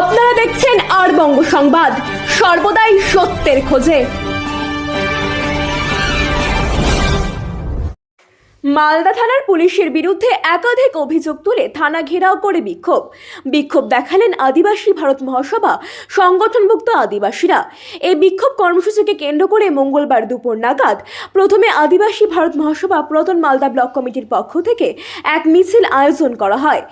আপনারা দেখছেন আর বঙ্গ সংবাদ। সর্বদাই সত্যের খোঁজে। মালদা থানার পুলিশের বিরুদ্ধে একাধিক অভিযোগ তুলে থানা ঘেরাও করে বিক্ষোভ। বিক্ষোভ দেখালেন আদিবাসী ভারত মহাসভা সংগঠনভুক্ত আদিবাসীরা। এই বিক্ষোভ কর্মসূচিকে কেন্দ্র করে মঙ্গলবার দুপুর নাগাদ প্রথমে আদিবাসী ভারত মহাসভা প্রতন মালদা ব্লক কমিটির পক্ষ থেকে এক মিছিল আয়োজন করা হয়।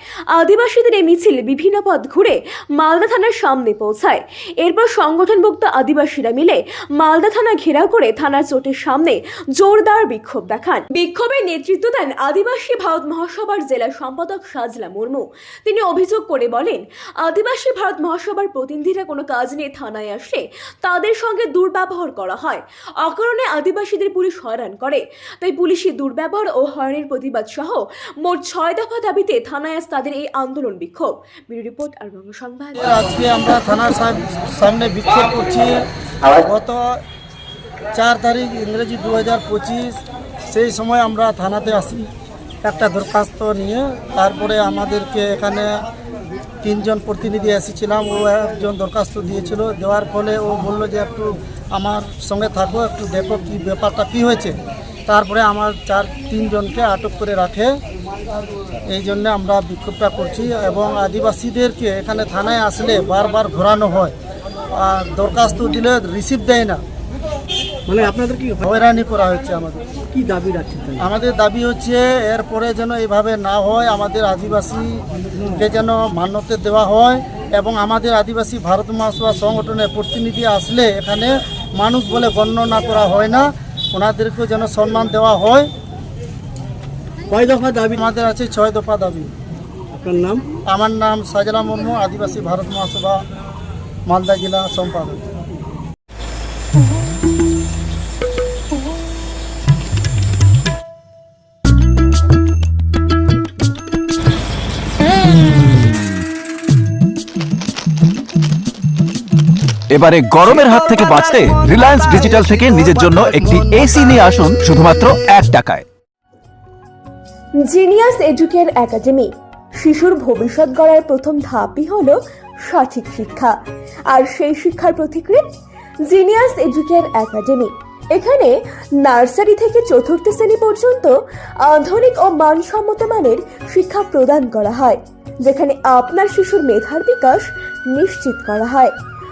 আদিবাসীদের এই মিছিল বিভিন্ন পথ ঘুরে মালদা থানার সামনে পৌঁছায়। এরপর সংগঠনভুক্ত আদিবাসীরা মিলে মালদা থানা ঘেরাও করে থানার চোটের সামনে জোরদার বিক্ষোভ দেখান। বিক্ষোভের নেতৃত্ব দেন আদিবাসী ভারত মহাসভার জেলা সম্পাদক সাজলা মুর্মু। তিনি অভিযোগ করে বলেন, আদিবাসী ভারত মহাসভার প্রতিনিধিরা কোনো কাজ নিয়ে থানায় আসলে তাদের সঙ্গে দুর্ব্যবহার করা হয়। অকারণে আদিবাসীদের পুলিশ হয়রান করে। তাই পুলিশি দুর্ব্যবহার ও হয়রানির প্রতিবাদ সহ মোট ছয় দফা দাবিতে থানায় আজ তাদের এই আন্দোলন বিক্ষোভ। ব্যুরো রিপোর্ট আর সংবাদ। আজকে আমরা থানার সামনে বিক্ষোভ করছি। গত চার তারিখ ইংরেজি দু হাজার পঁচিশ সেই সময় আমরা থানাতে আসি। একটা দরখাস্ত নিয়ে তারপরে আমাদেরকে এখানে তিনজন প্রতিনিধি এসেছিলাম, ও একজন দরখাস্ত দিয়েছিল। দেওয়ার ফলে ও বলল যে একটু আমার সঙ্গে থাকো, একটু দেখো কি ব্যাপারটা, কী হয়েছে। তারপরে আমার চার, তিনজনকে আটক করে রাখে। এই জন্য আমরা বিক্ষোভটা করছি এবং আদিবাসীদেরকে এখানে থানায় আসলে বারবার ঘোরানো হয়। আর দরখাস্ত দিলে রিসিভ দেয় না। মানে আপনাদের কি হয়রানি করা হচ্ছে আমাদের। কি দাবি রাখছেন আমাদের দাবি হচ্ছে এরপরে যেন এইভাবে না হয় আমাদের আদিবাসীকে যেন মান্যতা দেওয়া হয় এবং আমাদের আদিবাসী ভারত মহাসভা সংগঠনের প্রতিনিধি আসলে এখানে মানুষ বলে গণ্য না করা হয় না। ওনাদেরকেও যেন সম্মান দেওয়া হয়। কয় দফা দাবি? আমাদের আছে ছয় দফা দাবি। আপনার নাম? আমার নাম সাজলা মুর্মু আদিবাসী ভারত মহাসভা মালদা জেলা সম্পাদক। এবারে গরমের হাত থেকে বাঁচতে রিলায়েন্স ডিজিটাল থেকে নিজের জন্য একটি এসি নিয়ে আসুন শুধুমাত্র এক টাকায়। জিনিয়াস এডুকের একাডেমি শিশুর ভবিষ্যৎ গড়ার প্রথম ধাপই হল সঠিক শিক্ষা। আর সেই শিক্ষার প্রতিক্রিয়া? জিনিয়াস এডুকের একাডেমি এখানে নার্সারি থেকে চতুর্থ শ্রেণি পর্যন্ত আধুনিক ও মানসম্মত মানের শিক্ষা প্রদান করা হয়, যেখানে আপনার শিশুর মেধার বিকাশ নিশ্চিত করা হয়।